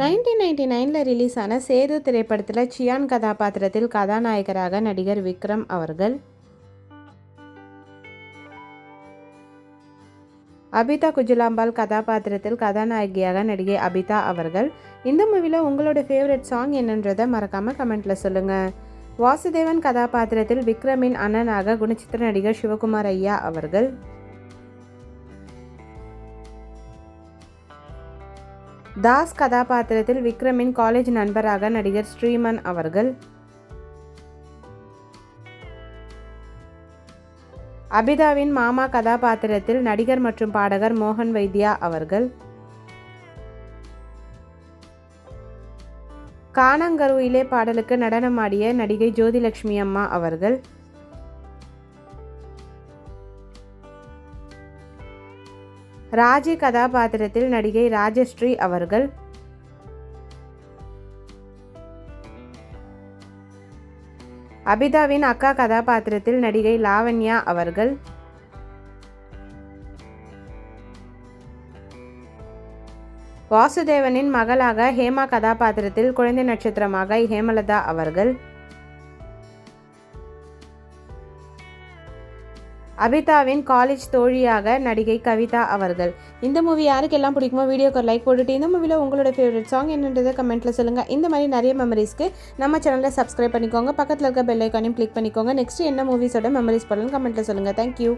Nineteen ninety நைனில் release ஆன சேது திரைப்படத்தில் சியான் கதாபாத்திரத்தில் கதாநாயகராக நடிகர் விக்ரம் அவர்கள். அபிதா குஜிலாம்பால் கதாபாத்திரத்தில் கதாநாயகியாக நடிகை அபிதா அவர்கள். இந்த மூவியில் உங்களோட ஃபேவரட் சாங் என்னன்றதை மறக்காமல் கமெண்ட்டில் சொல்லுங்கள் வாசுதேவன் கதாபாத்திரத்தில் விக்ரமின் அண்ணனாக குணச்சித்திர நடிகர் சிவகுமார் ஐயா அவர்கள். தாஸ் கதாபாத்திரத்தில் விக்ரமின் காலேஜ் நண்பராக நடிகர் ஸ்ரீமன் அவர்கள். அபிதாவின் மாமா கதாபாத்திரத்தில் நடிகர் மற்றும் பாடகர் மோகன் வைத்யா அவர்கள். காணங்கருவிலே பாடலுக்கு நடனமாடிய நடிகை ஜோதிலட்சுமி அம்மா அவர்கள். ராஜி கதாபாத்திரத்தில் நடிகை ராஜஸ்ரீ அவர்கள் அபிதாவின் அக்கா கதாபாத்திரத்தில் நடிகை லாவண்யா அவர்கள் வாசுதேவனின் மகளாக ஹேமா கதாபாத்திரத்தில் குழந்தை நட்சத்திரமாக ஹேமலதா அவர்கள் அபிதாவின் காலேஜ் தோழியாக நடிகை கவிதா அவர்கள். இந்த மூவி யாருக்கெல்லாம் பிடிக்குமோ வீடியோக்கு லைக் போட்டுட்டு இந்த மூவியில் உங்களோட ஃபேவரட் சாங் என்னன்றதை கமெண்ட்டில் சொல்லுங்கள் இந்த மாதிரி நிறைய மெமரிஸ்க்கு நம்ம சேனலில் சப்ஸ்கிரைப் பண்ணிக்கோங்க. பக்கத்தில் இருக்க பெல் ஐக்கானையும் கிளிக் பண்ணிக்கோங்க. நெக்ஸ்ட் என்ன மூவிஸோட மெமரிஸ் பண்ணலாம் கமெண்ட்டில் சொல்லுங்கள் தேங்க்யூ